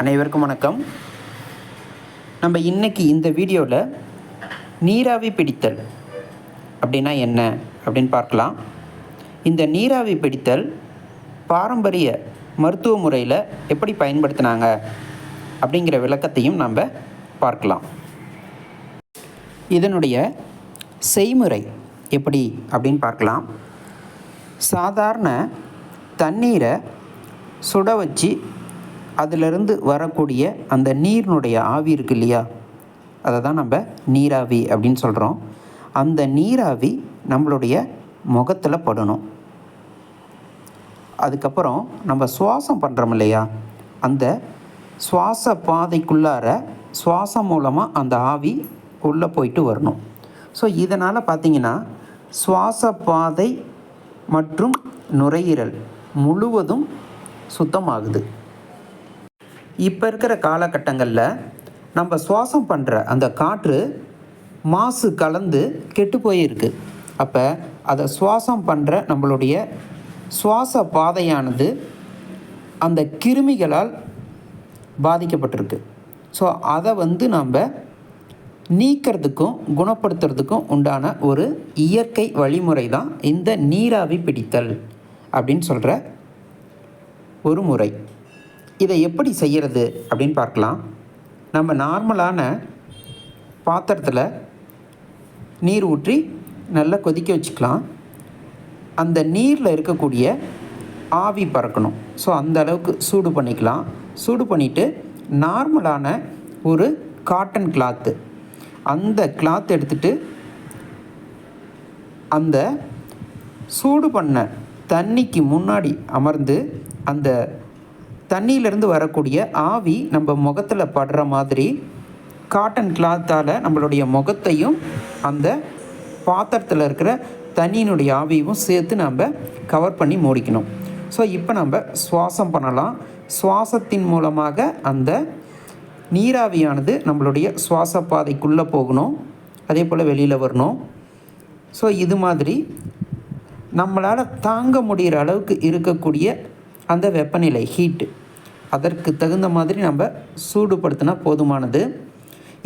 அனைவருக்கும் வணக்கம். நம்ம இன்றைக்கி இந்த வீடியோவில் நீராவி பிடித்தல் அப்படின்னா என்ன அப்படின்னு பார்க்கலாம். இந்த நீராவி பிடித்தல் பாரம்பரிய மருத்துவ முறையில் எப்படி பயன்படுத்தினாங்க அப்படிங்கிற விளக்கத்தையும் நம்ம பார்க்கலாம். இதனுடைய செய்முறை எப்படி அப்படின்னு பார்க்கலாம். சாதாரண தண்ணீரை சுட வச்சு அதிலிருந்து வரக்கூடிய அந்த நீரினுடைய ஆவி இருக்கு இல்லையா? அதை தான் நம்ம நீராவி அப்படின்னு சொல்கிறோம் அந்த நீராவி நம்மளுடைய முகத்தில் படணும். அதுக்கப்புறம் நம்ம சுவாசம் பண்ணுறோம் இல்லையா? அந்த சுவாச பாதைக்குள்ளார சுவாசம் மூலமாக அந்த ஆவி உள்ளே போயிட்டு வரணும். ஸோ இதனால் பார்த்தீங்கன்னா சுவாச பாதை மற்றும் நுரையீரல் முழுவதும் சுத்தமாகுது. இப்போ இருக்கிற காலகட்டங்களில் நம்ம சுவாசம் பண்ணுற அந்த காற்று மாசு கலந்து கெட்டு போயிருக்கு. அப்போ அதை சுவாசம் பண்ணுற நம்மளுடைய சுவாச பாதையானது அந்த கிருமிகளால் பாதிக்கப்பட்டிருக்கு. ஸோ அதை வந்து நாம் நீக்கிறதுக்கும் குணப்படுத்துறதுக்கும் உண்டான ஒரு இயற்கை வழிமுறை தான் இந்த நீராவி பிடித்தல் அப்படின்னு சொல்கிற ஒரு முறை. இதை எப்படி செய்கிறது அப்படின்னு பார்க்கலாம். நம்ம நார்மலான பாத்திரத்தில் நீர் ஊற்றி நல்லா கொதிக்க வச்சுக்கலாம். அந்த நீரில் இருக்கக்கூடிய ஆவி பறக்கணும். ஸோ அந்த அளவுக்கு சூடு பண்ணிக்கலாம். சூடு பண்ணிவிட்டு நார்மலான ஒரு காட்டன் கிளாத்து அந்த கிளாத் எடுத்துட்டு அந்த சூடு பண்ண தண்ணிக்கு முன்னாடி அமர்ந்து அந்த தண்ணியிலேருந்து வரக்கூடிய ஆவி நம்ம முகத்தில் படுற மாதிரி காட்டன் கிளாத்தால் நம்மளுடைய முகத்தையும் அந்த பாத்திரத்தில் இருக்கிற தண்ணியினுடைய ஆவியும் சேர்த்து நம்ம கவர் பண்ணி மூடிக்கணும். ஸோ இப்போ நம்ம சுவாசம் பண்ணலாம். சுவாசத்தின் மூலமாக அந்த நீராவியானது நம்மளுடைய சுவாச பாதைக்குள்ளே போகணும். அதே போல் வெளியில் வரணும். ஸோ இது மாதிரி நம்மளால் தாங்க முடிகிற அளவுக்கு இருக்கக்கூடிய அந்த வெப்பநிலை ஹீட்டு அதற்கு தகுந்த மாதிரி நம்ம சூடுபடுத்தினா போதுமானது.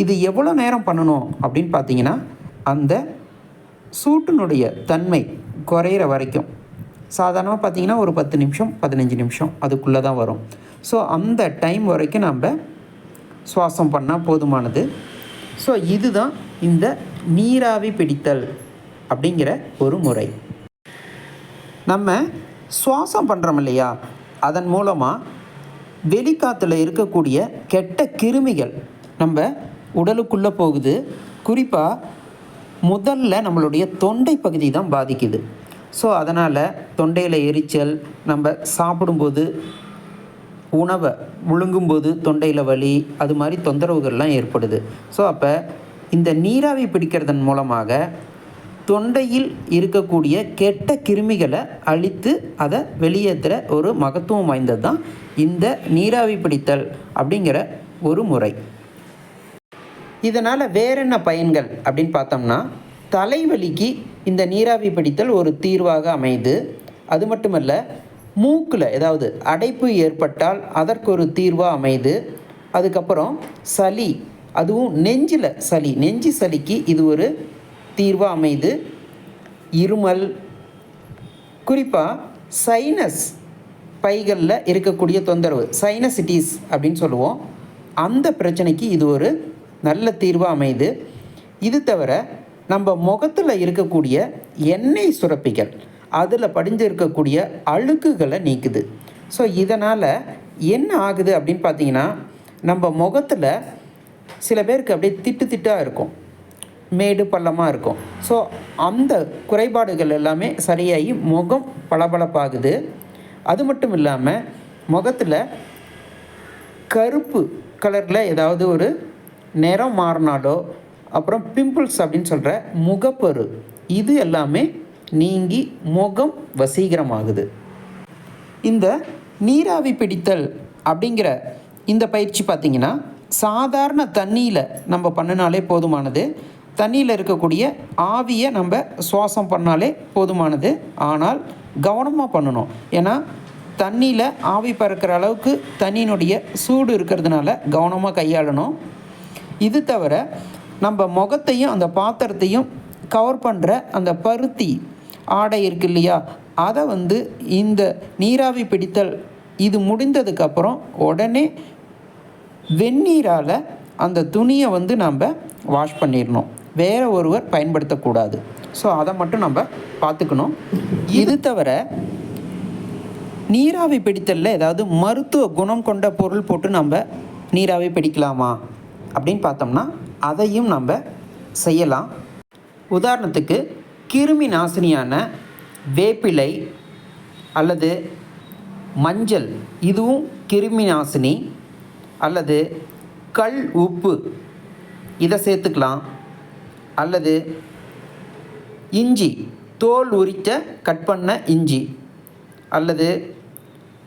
இது எவ்வளோ நேரம் பண்ணணும் அப்படின்னு பார்த்தீங்கன்னா அந்த சூட்டினுடைய தன்மை குறையிற வரைக்கும். சாதாரணமாக பார்த்தீங்கன்னா ஒரு பத்து நிமிஷம் பதினஞ்சு நிமிஷம் அதுக்குள்ளே தான் வரும். ஸோ அந்த டைம் வரைக்கும் நம்ம சுவாசம் பண்ணால் போதுமானது. ஸோ இதுதான் இந்த நீராவி பிடித்தல் அப்படிங்கிற ஒரு முறை. நம்ம சுவாசம் பண்ணுறோம் இல்லையா? அதன் மூலமாக வெளிக்காத்தில் இருக்கக்கூடிய கெட்ட கிருமிகள் நம்ம உடலுக்குள்ளே போகுது. குறிப்பாக முதல்ல நம்மளுடைய தொண்டை பகுதி தான் பாதிக்குது. ஸோ அதனால் தொண்டையில் எரிச்சல் நம்ம சாப்பிடும்போது உணவை முழுங்கும்போது தொண்டையில் வலி அது மாதிரி தொந்தரவுகள்லாம் ஏற்படுது. ஸோ அப்போ இந்த நீராவி பிடிக்கிறதன் மூலமாக தொண்டையில் இருக்கக்கூடிய கெட்ட கிருமிகளை அழித்து அதை வெளியேற்றுற ஒரு மகத்துவம் வாய்ந்தது தான் இந்த நீராவி பிடித்தல் அப்படிங்கிற ஒரு முறை. இதனால் வேற என்ன பயன்கள் அப்படின்னு பார்த்தோம்னா தலைவலிக்கு இந்த நீராவி பிடித்தல் ஒரு தீர்வாக அமையுது. அது மட்டுமல்ல மூக்கில் ஏதாவது அடைப்பு ஏற்பட்டால் அதற்கு ஒரு தீர்வாக அமையுது. அதுக்கப்புறம் சளி அதுவும் நெஞ்சில் சளி நெஞ்சு சளிக்கு இது ஒரு தீர்வாக அமையுது இருமல். குறிப்பாக சைனஸ் பைகளில் இருக்கக்கூடிய தொந்தரவு. சைனசிட்டிஸ் அப்படின்னு சொல்லுவோம். அந்த பிரச்சனைக்கு இது ஒரு நல்ல தீர்வாக அமையுது இது தவிர நம்ம முகத்தில் இருக்கக்கூடிய எண்ணெய் சுரப்பிகள் அதில் படிஞ்சு இருக்கக்கூடிய அழுக்குகளை நீக்குது. ஸோ இதனால் என்ன ஆகுது அப்படின்னு பார்த்தீங்கன்னா நம்ம முகத்தில் சில பேருக்கு அப்படியே திட்டு திட்டாக இருக்கும். மேடு பள்ளமாக இருக்கும். ஸோ அந்த குறைபாடுகள் எல்லாமே சரியாகி முகம் பளபளப்பாகுது. அது மட்டும் இல்லாமல் முகத்தில் கருப்பு கலரில் ஏதாவது ஒரு நிறம் மாறினாலோ அப்புறம் பிம்பிள்ஸ் அப்படின்னு சொல்கிற முகப்பரு இது எல்லாமே நீங்கி முகம் வசீகரமாகுது. இந்த நீராவி பிடித்தல் அப்படிங்கிற இந்த பயிற்சி பார்த்திங்கன்னா சாதாரண தண்ணியில் நம்ம பண்ணினாலே போதுமானது. தண்ணியில் இருக்கக்கூடிய ஆவியை நம்ம சுவாசம் பண்ணாலே போதுமானது. ஆனால் கவனமாக பண்ணணும். ஏன்னா தண்ணியில் ஆவி பறக்கிற அளவுக்கு தண்ணியினுடைய சூடு இருக்கிறதுனால கவனமாக கையாளணும். இது தவிர நம்ம முகத்தையும் அந்த பாத்திரத்தையும் கவர் பண்ணுற அந்த பருத்தி ஆடை இருக்கு இல்லையா? அதை வந்து இந்த நீராவி பிடித்தல் இது முடிந்ததுக்கப்புறம் உடனே வெந்நீரால் அந்த துணியை வந்து நம்ம வாஷ் பண்ணிடணும். வேற ஒருவர் பயன்படுத்தக்கூடாது. ஸோ அதை மட்டும் நம்ம பார்த்துக்கணும். இது தவிர நீராவி பிடித்தலில் ஏதாவது மருத்துவ குணம் கொண்ட பொருள் போட்டு நம்ம நீராவி பிடிக்கலாமா? அப்படின்னு பார்த்தோம்னா அதையும் நம்ம செய்யலாம். உதாரணத்துக்கு கிருமி நாசினியான வேப்பிலை அல்லது மஞ்சள் இதுவும் கிருமி நாசினி அல்லது கல் உப்பு இதை சேர்த்துக்கலாம். அல்லது இஞ்சி தோல் உரித்த கட் பண்ண இஞ்சி அல்லது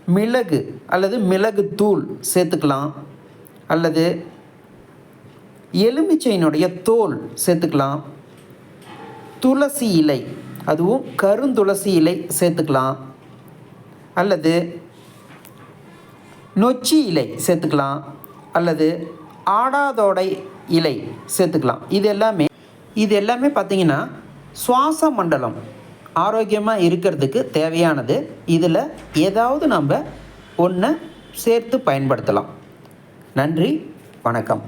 மிளகு அல்லது மிளகு தூள் சேர்த்துக்கலாம் அல்லது எலுமிச்சையினுடைய தோல் சேர்த்துக்கலாம். துளசி இலை அதுவும் கருந்துளசி இலை சேர்த்துக்கலாம். அல்லது நொச்சி இலை சேர்த்துக்கலாம். அல்லது ஆடாதோடை இலை சேர்த்துக்கலாம். இது எல்லாமே இது எல்லாமே பார்த்திங்கன்னா சுவாச மண்டலம் ஆரோக்கியமாக இருக்கிறதுக்கு தேவையானது. இதில் ஏதாவது நம்ம ஒன்றை சேர்த்து பயன்படுத்தலாம். நன்றி வணக்கம்.